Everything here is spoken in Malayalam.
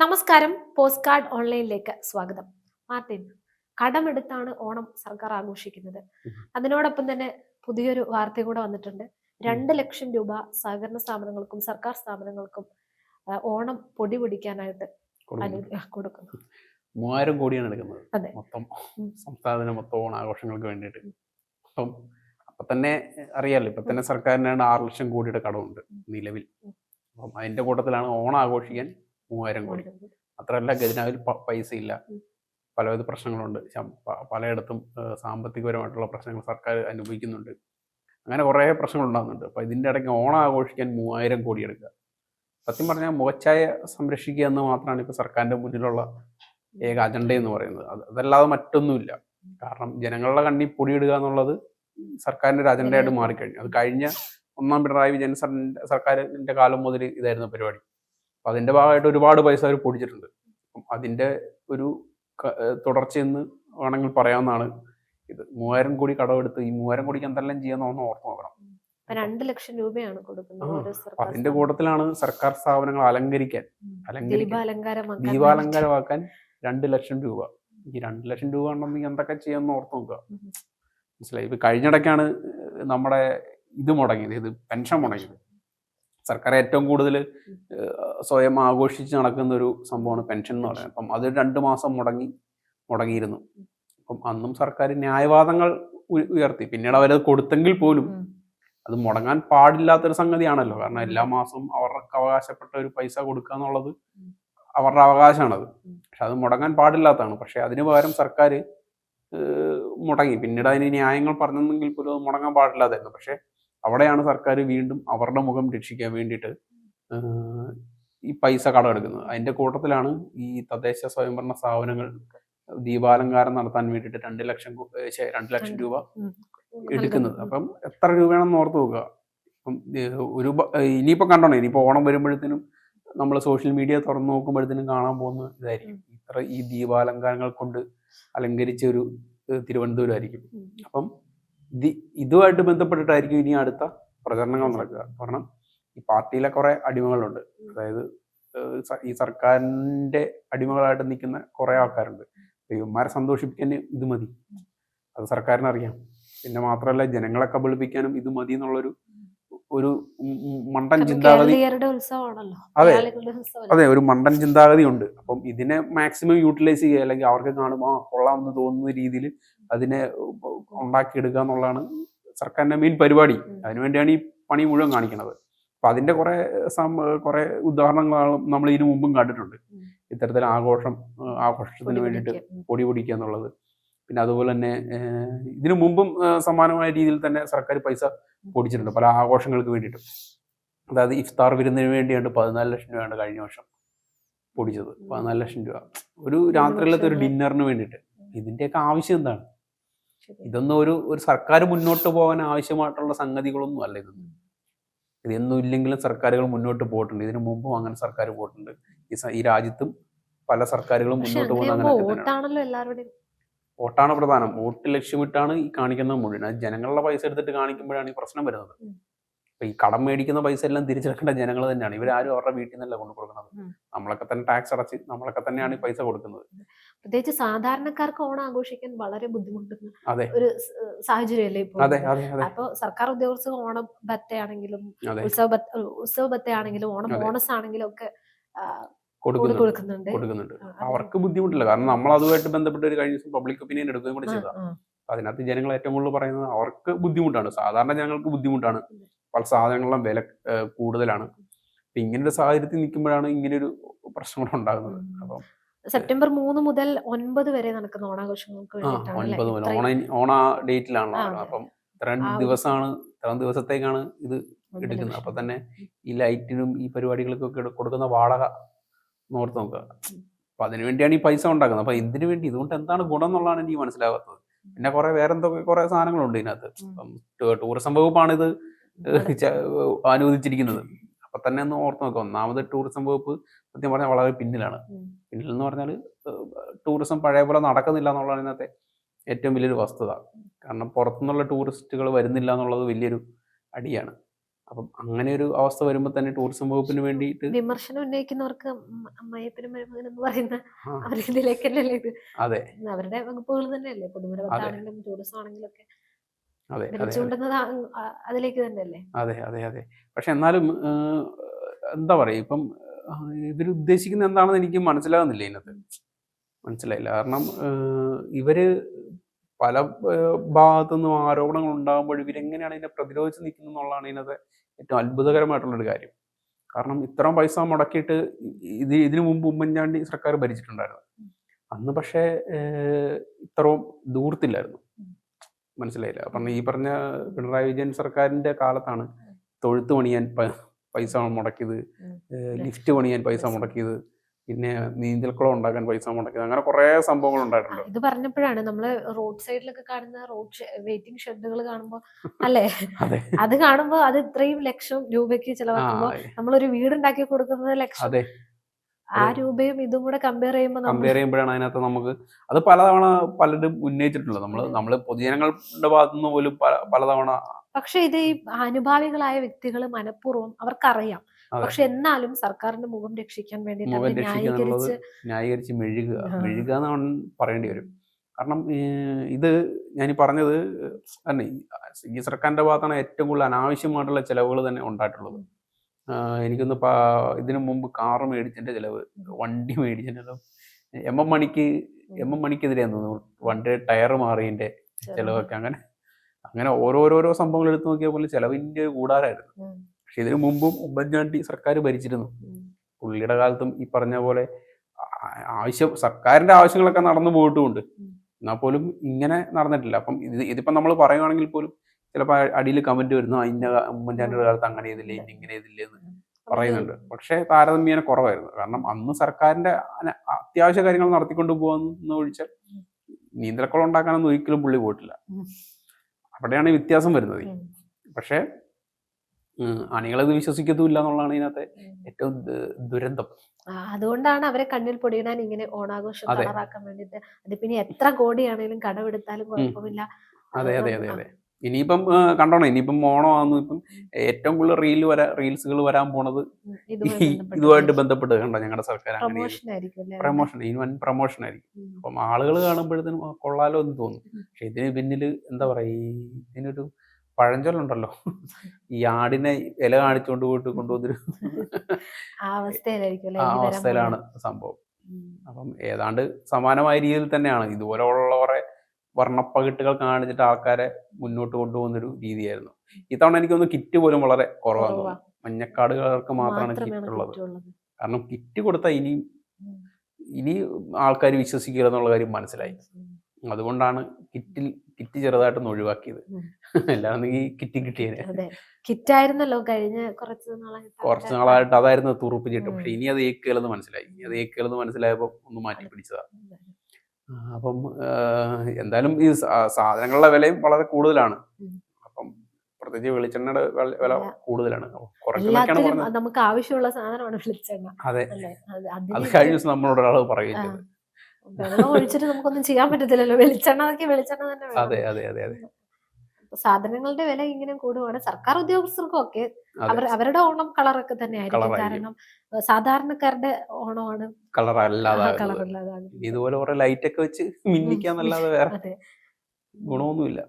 നമസ്കാരം. പോസ്റ്റ് കാർഡ് ഓൺലൈനിലേക്ക് സ്വാഗതം. മാർട്ടിൻ കടമെടുത്താണ് ഓണം സർക്കാർ ആഘോഷിക്കുന്നത്. അതിനോടൊപ്പം തന്നെ പുതിയൊരു വാർത്ത കൂടെ വന്നിട്ടുണ്ട്. രണ്ട് ലക്ഷം രൂപ സഹകരണ സ്ഥാപനങ്ങൾക്കും സർക്കാർ സ്ഥാപനങ്ങൾക്കും ഓണം പൊടി പൊടിക്കാനായിട്ട് കൊടുക്കുന്നു. മൂവായിരം കോടിയാണ് എടുക്കുന്നത്. മൊത്തം. സംസ്ഥാനത്തിന് മൊത്തം ഓണാഘോഷങ്ങൾക്ക് വേണ്ടിയിട്ട്. അപ്പം അപ്പൊ തന്നെ അറിയാലോ ഇപ്പൊ തന്നെ സർക്കാരിനാണ് ആറ് ലക്ഷം കോടിയുടെ കടമുണ്ട് നിലവിൽ. അപ്പം അതിന്റെ കൂട്ടത്തിലാണ് ഓണം ആഘോഷിക്കാൻ മൂവായിരം കോടി. മാത്രമല്ല ഖജനാവിൽ പൈസ ഇല്ല പലവിധ പ്രശ്നങ്ങളുണ്ട്. പലയിടത്തും സാമ്പത്തികപരമായിട്ടുള്ള പ്രശ്നങ്ങൾ സർക്കാർ അനുഭവിക്കുന്നുണ്ട്. അങ്ങനെ കുറേ പ്രശ്നങ്ങൾ ഉണ്ടാകുന്നുണ്ട്. അപ്പൊ ഇതിന്റെ ഇടയ്ക്ക് ഓണം ആഘോഷിക്കാൻ മൂവായിരം കോടി എടുക്കുക. സത്യം പറഞ്ഞാൽ മുഖച്ഛായ സംരക്ഷിക്കുക എന്ന് മാത്രമാണ് ഇപ്പൊ സർക്കാരിന്റെ മുന്നിലുള്ള ഏക അജണ്ട എന്ന് പറയുന്നത്. അത് അതല്ലാതെ മറ്റൊന്നുമില്ല. കാരണം ജനങ്ങളുടെ കണ്ണി പൊടിയിടുക എന്നുള്ളത് സർക്കാരിന്റെ ഒരു അജണ്ടയായിട്ട് മാറിക്കഴിഞ്ഞു. അത് കഴിഞ്ഞ ഒന്നാം പിണറായി വിജയൻ സർ സർക്കാരിന്റെ കാലം മുതൽ ഇതായിരുന്നു പരിപാടി. അപ്പൊ അതിന്റെ ഭാഗമായിട്ട് ഒരുപാട് പൈസ അവർ പൊടിച്ചിട്ടുണ്ട്. അപ്പം അതിന്റെ ഒരു തുടർച്ചയെന്ന് വേണമെങ്കിൽ പറയാവുന്നതാണ് ഇത്. മൂവായിരം കോടി കടമെടുത്ത് ഈ മൂവായിരം കോടിക്ക് എന്തെല്ലാം ചെയ്യാന്ന് ഒന്ന് ഓർത്ത് നോക്കണം. രണ്ട് ലക്ഷം രൂപയാണ് കൊടുക്കുന്നത് അതിന്റെ കൂട്ടത്തിലാണ് സർക്കാർ സ്ഥാപനങ്ങൾ അലങ്കരിക്കാൻ. ദീപാലങ്കാരമാക്കാൻ രണ്ട് ലക്ഷം രൂപ. ഈ രണ്ട് ലക്ഷം രൂപ ഉണ്ടെങ്കിൽ എന്തൊക്കെ ചെയ്യാമെന്ന് ഓർത്ത് നോക്കുക. മനസ്സിലായി? ഇപ്പൊ കഴിഞ്ഞിടയ്ക്കാണ് നമ്മുടെ ഇത് മുടങ്ങിയത്. ഇത് പെൻഷൻ മുടങ്ങിയത്. സർക്കാർ ഏറ്റവും കൂടുതൽ സ്വയം ആഘോഷിച്ച് നടക്കുന്ന ഒരു സംഭവമാണ് പെൻഷൻ എന്ന് പറയുന്നത്. അപ്പം അത് രണ്ട് മാസം മുടങ്ങി മുടങ്ങിയിരുന്നു. അപ്പം അന്നും സർക്കാർ ന്യായവാദങ്ങൾ ഉയർത്തി. പിന്നീട് അവരത് കൊടുത്തെങ്കിൽ പോലും അത് മുടങ്ങാൻ പാടില്ലാത്തൊരു സംഗതിയാണല്ലോ. കാരണം എല്ലാ മാസവും അവർക്ക് അവകാശപ്പെട്ട ഒരു പൈസ കൊടുക്കുക എന്നുള്ളത് അവരുടെ അവകാശമാണത്. പക്ഷെ അത് മുടങ്ങാൻ പാടില്ലാത്തതാണ്. പക്ഷെ അതിന് പകരം സർക്കാർ മുടങ്ങി. പിന്നീട് അതിന് ന്യായങ്ങൾ പറഞ്ഞെങ്കിൽ പോലും അത് മുടങ്ങാൻ പാടില്ലാതായിരുന്നു. പക്ഷെ അവിടെയാണ് സർക്കാർ വീണ്ടും അവരുടെ മുഖം രക്ഷിക്കാൻ വേണ്ടിയിട്ട് ഈ പൈസ കടമെടുക്കുന്നത്. അതിന്റെ കൂട്ടത്തിലാണ് ഈ തദ്ദേശ സ്വയംഭരണ സ്ഥാപനങ്ങൾ ദീപാലങ്കാരം നടത്താൻ വേണ്ടിയിട്ട് രണ്ട് ലക്ഷം രണ്ട് ലക്ഷം രൂപ. എടുക്കുന്നത്. അപ്പം എത്ര രൂപയാണെന്ന് ഓർത്ത് നോക്കുക. അപ്പം ഒരു ഇനിയിപ്പോൾ കണ്ടോണേ ഇനിയിപ്പോ ഓണം വരുമ്പോഴത്തേനും നമ്മൾ സോഷ്യൽ മീഡിയ തുറന്നു നോക്കുമ്പോഴത്തേനും കാണാൻ പോകുന്ന ഇതായിരിക്കും. ഇത്ര ഈ ദീപാലങ്കാരങ്ങൾ കൊണ്ട് അലങ്കരിച്ച ഒരു തിരുവനന്തപുരമായിരിക്കും തിരുവനന്തപുരം ആയിരിക്കും. അപ്പം ഇത് ഇതുമായിട്ട് ബന്ധപ്പെട്ടിട്ടായിരിക്കും ഇനി അടുത്ത പ്രചരണങ്ങൾ നടക്കുക. കാരണം ഈ പാർട്ടിയിലെ കുറെ അടിമകളുണ്ട്. അതായത് ഈ സർക്കാരിന്റെ അടിമകളായിട്ട് നിൽക്കുന്ന കുറെ ആൾക്കാരുണ്ട്. ഇവന്മാരെ സന്തോഷിപ്പിക്കാൻ ഇത് മതി. അത് സർക്കാരിനറിയാം. പിന്നെ മാത്രമല്ല ജനങ്ങളെ കബളിപ്പിക്കാനും ഇത് മതി എന്നുള്ളൊരു ഒരു മണ്ടൻ ചിന്താഗതി അതെ. അതെ ഒരു മണ്ടൻ ചിന്താഗതി ഉണ്ട് അപ്പം ഇതിനെ മാക്സിമം യൂട്ടിലൈസ് ചെയ്യുക അല്ലെങ്കിൽ അവർക്ക് കാണുമ്പോൾ കൊള്ളാമെന്ന് തോന്നുന്ന രീതിയിൽ അതിനെ ഉണ്ടാക്കിയെടുക്കുക എന്നുള്ളതാണ് സർക്കാരിന്റെ മെയിൻ പരിപാടി. അതിനുവേണ്ടിയാണ് ഈ പണി മുഴുവൻ കാണിക്കുന്നത്. അപ്പൊ അതിന്റെ കുറെ കുറെ ഉദാഹരണങ്ങൾ നമ്മൾ ഇതിനു മുമ്പും കണ്ടിട്ടുണ്ട്. ഇത്തരത്തിൽ ആഘോഷം ആഘോഷത്തിന് വേണ്ടിയിട്ട്. പൊടി പൊടിക്കുക എന്നുള്ളത്. പിന്നെ അതുപോലെ തന്നെ ഇതിനു മുമ്പും സമാനമായ രീതിയിൽ തന്നെ സർക്കാർ പൈസ പൊടിച്ചിട്ടുണ്ട് പല ആഘോഷങ്ങൾക്ക് വേണ്ടിയിട്ടും. അതായത് ഇഫ്താർ വിരുന്നിന് വേണ്ടിയാണ് പതിനാല് ലക്ഷം രൂപയാണ് കഴിഞ്ഞ വർഷം പൊടിച്ചത്. പതിനാല് ലക്ഷം രൂപ. ഒരു രാത്രിയിലത്തെ ഒരു. ഡിന്നറിന് വേണ്ടിയിട്ട്. ഇതിന്റെയൊക്കെ ആവശ്യം എന്താണ്. ഇതൊന്നും ഒരു ഒരു സർക്കാർ മുന്നോട്ട് പോകാൻ ആവശ്യമായിട്ടുള്ള സംഗതികളൊന്നും അല്ല ഇതൊന്നും. ഇതൊന്നും ഇല്ലെങ്കിലും സർക്കാരുകൾ മുന്നോട്ട് പോയിട്ടുണ്ട്. ഇതിനു മുമ്പും അങ്ങനെ സർക്കാർ പോയിട്ടുണ്ട്. ഈ രാജ്യത്തും പല സർക്കാരുകളും മുന്നോട്ട് പോകുന്ന അങ്ങനെ വോട്ടാണ് പ്രധാനം. വോട്ട് ലക്ഷ്യമിട്ടാണ് ഈ കാണിക്കുന്നത് മുഴുവൻ. അത് ജനങ്ങളുടെ പൈസ എടുത്തിട്ട് കാണിക്കുമ്പോഴാണ് ഈ പ്രശ്നം വരുന്നത്. അപ്പൊ ഈ കടം മേടിക്കുന്ന പൈസ എല്ലാം തിരിച്ചെടുക്കേണ്ട ജനങ്ങൾ തന്നെയാണ്. ഇവരാരും അവരുടെ വീട്ടിൽ നിന്നല്ല കൊണ്ടു കൊടുക്കുന്നത്. നമ്മളൊക്കെ തന്നെ ടാക്സ് അടച്ച് നമ്മളൊക്കെ തന്നെയാണ് ഈ പൈസ കൊടുക്കുന്നത്. പ്രത്യേകിച്ച് സാധാരണക്കാർക്ക് ഓണം ആഘോഷിക്കാൻ വളരെ ബുദ്ധിമുട്ടുന്ന ഒരു സാഹചര്യമല്ലേ ഇപ്പൊ അപ്പൊ സർക്കാർ ഉദ്യോഗസ്ഥർ ഓണം ബത്തയാണെങ്കിലും ഉത്സവ ഉത്സവ ബത്തയാണെങ്കിലും ഓണം ബോണസ് ആണെങ്കിലും ഒക്കെ കൊടുക്കുന്നുണ്ട്. കൊടുക്കുന്നുണ്ട്. അവർക്ക് ബുദ്ധിമുട്ടില്ല. കാരണം നമ്മൾ അതുമായിട്ട് ബന്ധപ്പെട്ട് ഒരു കഴിഞ്ഞ ദിവസം പബ്ലിക് ഒപ്പീനിയൻ എടുക്കുകയും കൂടെ ചെയ്തതാണ്. അതിനകത്ത് ജനങ്ങൾ ഏറ്റവും കൂടുതൽ പറയുന്നത് അവർക്ക് ബുദ്ധിമുട്ടാണ്. സാധാരണ ജനങ്ങൾക്ക് ബുദ്ധിമുട്ടാണ്. പല സാധനങ്ങളിലും വില കൂടുതലാണ്. ഇങ്ങനെ ഇങ്ങനൊരു സാഹചര്യത്തിൽ നിൽക്കുമ്പോഴാണ് ഇങ്ങനെ ഇങ്ങനൊരു പ്രശ്നങ്ങൾ ഉണ്ടാകുന്നത്. അപ്പം സെപ്റ്റംബർ മൂന്ന് മുതൽ ഒൻപത് വരെ നടക്കുന്ന ഓണാഘോഷങ്ങൾക്ക്? ഒൻപത് മുതൽ ഓണ ഓണ ഡേറ്റിലാണല്ലോ. അപ്പം ഇത്രയും ദിവസമാണ് ഇത്രയും ദിവസത്തേക്കാണ് ഇത് എടുക്കുന്നത്. അപ്പൊ തന്നെ ഈ ലൈറ്റിനും ഈ പരിപാടികൾക്കൊക്കെ കൊടുക്കുന്ന വാടക നോർത്ത് നോക്കുക അപ്പൊ അതിനു വേണ്ടിയാണ് ഈ പൈസ ഉണ്ടാക്കുന്നത്. അപ്പൊ ഇതിനു വേണ്ടി ഇതുകൊണ്ട് എന്താണ് ഗുണം എന്നുള്ളതാണ് എനിക്ക് മനസ്സിലാവാത്തത്. പിന്നെ കുറെ വേറെ എന്തൊക്കെ കുറെ സാധനങ്ങളുണ്ട് ഇതിനകത്ത്. ടൂറിസം വകുപ്പാണ് ഇത് അനുവദിച്ചിരിക്കുന്നത്. അപ്പൊ തന്നെ ഒന്ന് ഓർത്ത് നോക്കാം. ഒന്നാമത് ടൂറിസം വകുപ്പ് സത്യം പറഞ്ഞാൽ വളരെ പിന്നിലാണ്. പിന്നിൽ എന്ന് പറഞ്ഞാൽ ടൂറിസം പഴയ പോലെ നടക്കുന്നില്ല എന്നുള്ളതാണ് ഇന്നത്തെ ഏറ്റവും വലിയൊരു വസ്തുത. കാരണം പുറത്തുനിന്നുള്ള ടൂറിസ്റ്റുകൾ വരുന്നില്ല എന്നുള്ളത് വലിയൊരു അടിയാണ്. അപ്പം അങ്ങനെ ഒരു അവസ്ഥ വരുമ്പോൾ തന്നെ ടൂറിസം വകുപ്പിന് വേണ്ടിയിട്ട് വിമർശനം ഉന്നയിക്കുന്നവർക്ക് അമ്മ- അമ്മായിയപ്പനും മരുമകൻ എന്ന് പറയുന്ന അവരിതിലേക്കല്ലേ ഇത്? അതെ. അവരുടെ വകുപ്പുകൾ തന്നെയല്ലേ? പൊതുമരാമത്താണെങ്കിലും ടൂറിസം ആണെങ്കിലും ഒക്കെ അതെ അതിലേക്ക് തന്നെയല്ലേ? അതെ അതെ അതെ. പക്ഷെ എന്നാലും എന്താ പറയുക ഇപ്പം ഇവർ ഉദ്ദേശിക്കുന്നത് എന്താണെന്ന് എനിക്ക് മനസ്സിലാകുന്നില്ല ഇതിനകത്ത്. മനസ്സിലായില്ല. കാരണം ഇവർ പല ഭാഗത്തു ഭാഗത്തുനിന്നും ആരോപണങ്ങൾ ഉണ്ടാകുമ്പോൾ ഇവരെങ്ങനെയാണ് ഇതിനെ പ്രതിരോധിച്ച് നിൽക്കുന്നത് എന്നുള്ളതാണ് ഇതിനകത്ത് ഏറ്റവും അത്ഭുതകരമായിട്ടുള്ളൊരു കാര്യം. കാരണം ഇത്രയും പൈസ മുടക്കിയിട്ട് ഇത് ഇതിനു മുമ്പ് ഉമ്മൻചാണ്ടി സർക്കാർ ഭരിച്ചിട്ടുണ്ടായിരുന്നു. അന്ന് പക്ഷേ ഇത്ര ഇത്രയും ദൂർത്തില്ലായിരുന്നു. മനസ്സിലായില്ല? അപ്പം ഈ പറഞ്ഞ പിണറായി വിജയൻ സർക്കാരിന്റെ കാലത്താണ് തൊഴുത്ത് പണിയാൻ പൈസ മുടക്കിയത് ലിഫ്റ്റ് പണിയാൻ പൈസ. മുടക്കിയത്. പിന്നെ നീന്തൽക്കുളം ഉണ്ടാക്കാൻ പൈസ മുടക്കിയത്. അങ്ങനെ കുറെ സംഭവങ്ങൾ ഉണ്ടായിട്ടുണ്ട്. ഇത് പറഞ്ഞപ്പോഴാണ് നമ്മൾ റോഡ് സൈഡിലൊക്കെ കാണുന്ന റോഡ് വെയിറ്റിംഗ് ഷെഡുകൾ കാണുമ്പോ അല്ലേ? അതെ. അത് കാണുമ്പോ അത് ഇത്രയും ലക്ഷം രൂപയ്ക്ക് ചിലവാക്കുമ്പോ നമ്മളൊരു വീടുണ്ടാക്കി കൊടുക്കുന്നത് ലക്ഷം. ആ രൂപയും ഇതും കൂടെ കമ്പയർ ചെയ്യുമ്പോൾ കമ്പയർ ചെയ്യുമ്പോഴാണ് അതിനകത്ത് നമുക്ക് അത് പലതവണ പലരും ഉന്നയിച്ചിട്ടുള്ളത്. നമ്മൾ നമ്മൾ നമ്മൾ പൊതുജനങ്ങളുടെ ഭാഗത്തുനിന്ന് പോലും പല പലതവണ പക്ഷെ ഇത് ഈ അനുഭാവികളായ വ്യക്തികൾ മനഃപൂർവം അവർക്കറിയാം. പക്ഷെ എന്നാലും സർക്കാരിന്റെ മുഖം രക്ഷിക്കാൻ വേണ്ടിയിട്ട് ന്യായീകരിച്ച് ന്യായീകരിച്ച് മെഴുകുക. മെഴുകുക എന്നാണ് പറയേണ്ടി വരും. കാരണം ഇത് ഞാൻ പറഞ്ഞത് തന്നെ ഈ- സർക്കാരിന്റെ ഭാഗത്താണ് ഏറ്റവും കൂടുതൽ അനാവശ്യമായിട്ടുള്ള ചിലവുകൾ തന്നെ ഉണ്ടായിട്ടുള്ളത്. എനിക്കൊന്ന് ഇതിനു മുമ്പ് കാറ് മേടിച്ചതിന്റെ ചിലവ് വണ്ടി മേടിച്ചതിന്റെ ചിലവ് എം എം മണിക്ക് എം എം മണിക്കെതിരെ തോന്നുന്നു വണ്ടി ടയർ മാറിയതിന്റെ ചിലവൊക്കെ. അങ്ങനെ അങ്ങനെ ഓരോരോരോ സംഭവങ്ങൾ എടുത്തു നോക്കിയ പോലെ ചിലവിന്റെ ഒരു കൂടാരായിരുന്നു. പക്ഷെ ഇതിനു മുമ്പും ഉമ്മൻചാണ്ടി സർക്കാർ ഭരിച്ചിരുന്നു. പുള്ളിയുടെ കാലത്തും ഈ പറഞ്ഞ പോലെ ആവശ്യം സർക്കാരിന്റെ ആവശ്യങ്ങളൊക്കെ നടന്നു പോയിട്ടുമുണ്ട്. എന്നാൽ പോലും ഇങ്ങനെ നടന്നിട്ടില്ല. അപ്പം ഇത് ഇതിപ്പം നമ്മൾ പറയുവാണെങ്കിൽ പോലും ചിലപ്പോൾ അടിയിൽ കമന്റ് വരുന്നു "ആ, ഇന്ന ഉമ്മൻചാണ്ടിയുടെ കാലത്ത് അങ്ങനെ ചെയ്തില്ലേ ഇന്ന ഇങ്ങനെ ചെയ്തില്ലേ എന്ന് പറയുന്നുണ്ട്. പക്ഷേ താരതമ്യേന കുറവായിരുന്നു. കാരണം അന്ന് സർക്കാരിന്റെ അത്യാവശ്യ കാര്യങ്ങൾ നടത്തിക്കൊണ്ട് പോകുന്ന ഒഴിച്ചാൽ നീന്തലക്കുളം ഉണ്ടാക്കാനൊന്നും ഒരിക്കലും പുള്ളി പോയിട്ടില്ല. അവിടെയാണ് വ്യത്യാസം വരുന്നത്. പക്ഷേ അണികളത് വിശ്വസിക്കത്തുമില്ല എന്നുള്ളതാണ് ഇതിനകത്തെ ഏറ്റവും ദുരന്തം. അതുകൊണ്ടാണ് അവരെ കണ്ണിൽ പൊടിയിടാൻ ഇങ്ങനെ ഓണാഘോഷം തയ്യാറാക്കാൻ കളറാക്കാൻ വേണ്ടിട്ട് അത് പിന്നെ എത്ര കോടിയാണെങ്കിലും കടമെടുത്താലും കുഴപ്പമില്ല. അതെ അതെ അതെ അതെ. ഇനിയിപ്പം കണ്ടോണം? ഇനിയിപ്പം ഓണമാകുന്നു. ഇപ്പം ഏറ്റവും കൂടുതൽ റീൽ വരാ റീൽസുകൾ വരാൻ പോണത് ഇതുമായിട്ട് ബന്ധപ്പെട്ട് കണ്ടോ ഞങ്ങളുടെ സർക്കാർ അങ്ങനെ പ്രൊമോഷൻ ഇനി വൻ പ്രൊമോഷൻ ആയിരിക്കും. അപ്പം ആളുകൾ കാണുമ്പോഴത്തേനും കൊള്ളാലോ എന്ന് തോന്നും. പക്ഷെ ഇതിന് പിന്നിൽ എന്താ പറയാ ഈ ഇതിനൊരു പഴഞ്ചൊല്ലുണ്ടല്ലോ. ഈ ആടിനെ ഇല കാണിച്ചുകൊണ്ട് പോയിട്ട് കൊണ്ടുവന്നൊരു ആ അവസ്ഥയിലാണ് സംഭവം. അപ്പം ഏതാണ്ട് സമാനമായ രീതിയിൽ തന്നെയാണ്. ഇതുപോലെയുള്ള കുറെ വർണപ്പകിട്ടുകൾ കാണിച്ചിട്ട് ആൾക്കാരെ മുന്നോട്ട് കൊണ്ടുപോകുന്നൊരു രീതിയായിരുന്നു. ഇത്തവണ എനിക്കൊന്ന് കിറ്റ് പോലും വളരെ കുറവാണ് കുറവാ. തോന്നുന്നു. മഞ്ഞക്കാടുകാർക്ക് മാത്രമാണ് കിറ്റ് ഉള്ളത്. കാരണം കിറ്റ് കൊടുത്താൽ ഇനി ഇനി ആൾക്കാർ വിശ്വസിക്കില്ല എന്നുള്ള കാര്യം മനസ്സിലായി. അതുകൊണ്ടാണ് കിറ്റിൽ കിറ്റ് ചെറുതായിട്ടൊന്ന് ഒഴിവാക്കിയത്. എല്ലാം ഈ കിറ്റി കിട്ടിയത് അതെ. കിറ്റായിരുന്നല്ലോ കഴിഞ്ഞ കുറച്ച് നാളായിട്ട് കുറച്ച് നാളായിട്ട് അതായിരുന്നു തുറുപ്പ് ചീട്ട് പക്ഷെ ഇനി അത് ഏക്കുകയെന്ന് മനസ്സിലായി. ഇനി അത് ഏക്കുകയെന്ന് മനസ്സിലായപ്പോൾ ഒന്ന് മാറ്റി പിടിച്ചതാ. അപ്പം എന്തായാലും ഈ സാധനങ്ങളുടെ വിലയും വളരെ കൂടുതലാണ്. അപ്പം പ്രത്യേകിച്ച് വെളിച്ചെണ്ണയുടെ വില. കൂടുതലാണ്. നമുക്ക് ആവശ്യമുള്ള സാധനമാണ് വെളിച്ചെണ്ണ. അതെ. അത് കഴിഞ്ഞ ദിവസം നമ്മളോട് ഒരാൾ പറയുകയും ആ. വെള്ളം ഒഴിച്ചിട്ട് നമുക്കൊന്നും ചെയ്യാൻ പറ്റത്തില്ലല്ലോ. വെളിച്ചെണ്ണ വെളിച്ചെണ്ണ തന്നെ അതെ അതെ അതെ അതെ. സാധനങ്ങളുടെ വില ഇങ്ങനെ കൂടുവാണ്. സർക്കാർ ഉദ്യോഗസ്ഥർക്കും ഒക്കെ അവർ അവരുടെ ഓണം കളറൊക്കെ തന്നെ ആയിരിക്കും. കാരണം സാധാരണക്കാരുടെ ഓണമാണ്. കളർ അല്ലാതെ ഇതുപോലെ കുറെ ലൈറ്റ് ഒക്കെ വെച്ച് മിന്നിക്കാന്നല്ലാതെ വേറെ ഗുണമൊന്നുമില്ല.